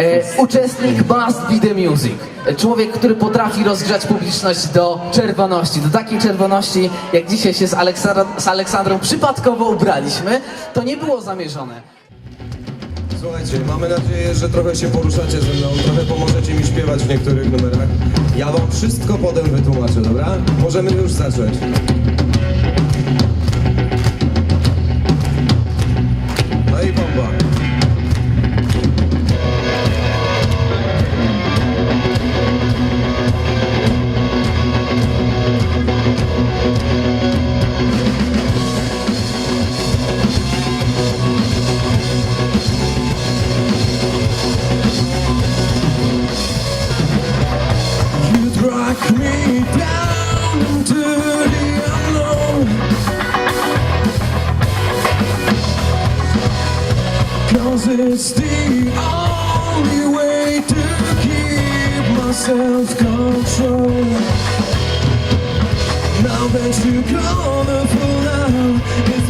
E, uczestnik Must Be The Music. E, Człowiek, który potrafi rozgrzać publiczność do czerwoności, do takiej czerwoności, jak dzisiaj się z, z Aleksandrą przypadkowo ubraliśmy. To nie było zamierzone. Słuchajcie, mamy nadzieję, że trochę się poruszacie ze mną, trochę pomożecie mi śpiewać w niektórych numerach. Ja wam wszystko potem wytłumaczę, dobra? Możemy już zacząć. No i bomba. Cause it's the only way to keep my self control. Now that you're gonna pull out,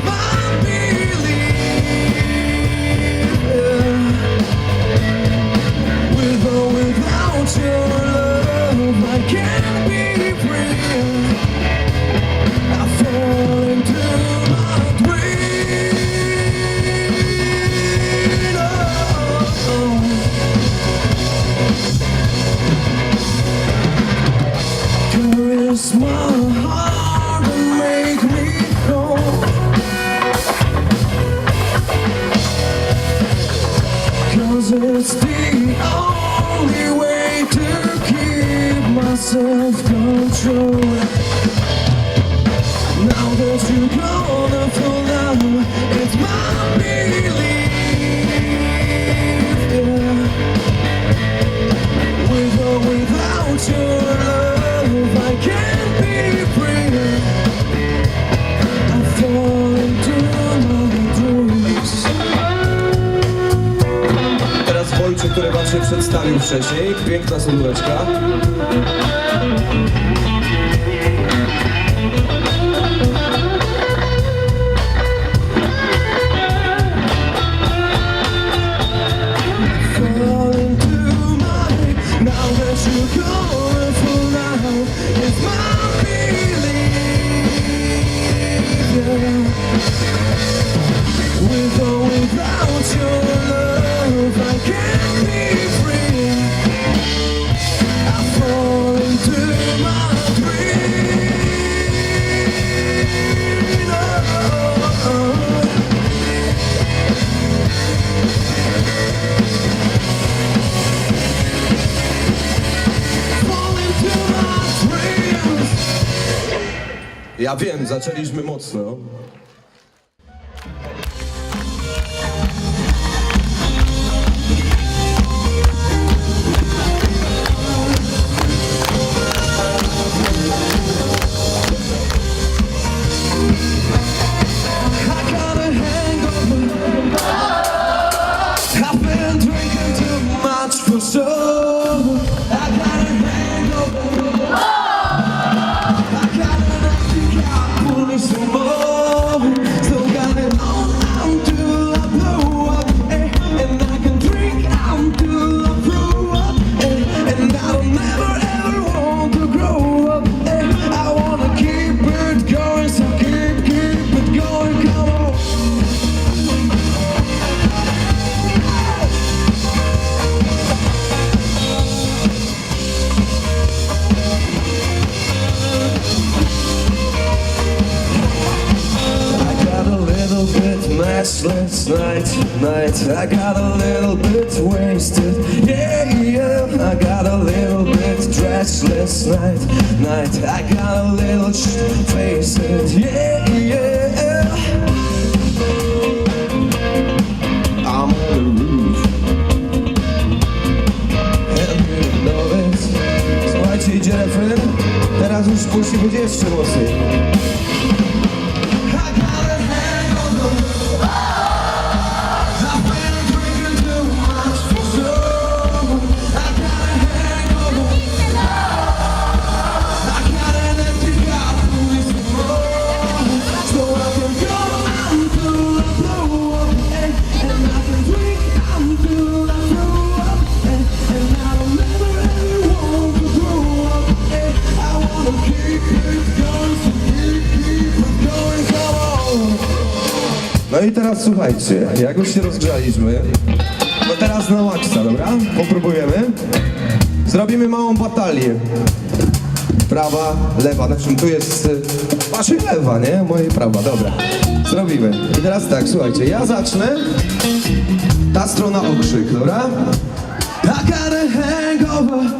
który wam się przedstawił wcześniej. Piękna sylwetka. Ja wiem, zaczęliśmy mocno. I night, night. I got a little bit wasted, yeah, yeah. I got a little bit dressless night, night. I got a little sh- face it, yeah, yeah. I'm on the roof. And you know it. Słuchajcie, idzie refren. Teraz już musi być jeszcze mocniej. I teraz słuchajcie, jak już się rozgrzaliśmy, to teraz na maksa, dobra? Popróbujemy. Zrobimy małą batalię. Prawa, lewa, znaczy tu jest y, waszej lewa, nie? Mojej prawa, dobra. Zrobimy. I teraz tak, słuchajcie, ja zacznę. Ta strona okrzyk, dobra? I got a hangover.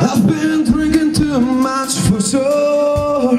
I've been drinking too much for sure.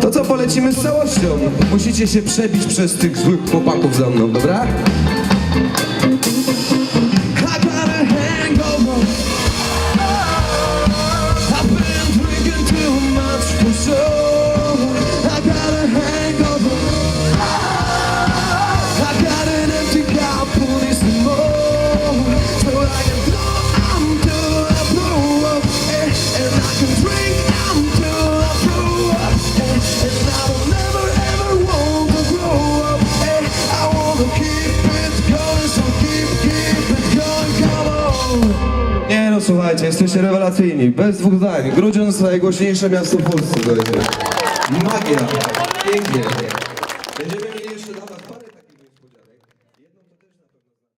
To co, polecimy z całością. Musicie się przebić przez tych złych chłopaków za mną, dobra? Słuchajcie, jesteście rewelacyjni. Bez dwóch zdań. Grudziądz najgłośniejsze miasto w Polsce. Magia. Pięknie.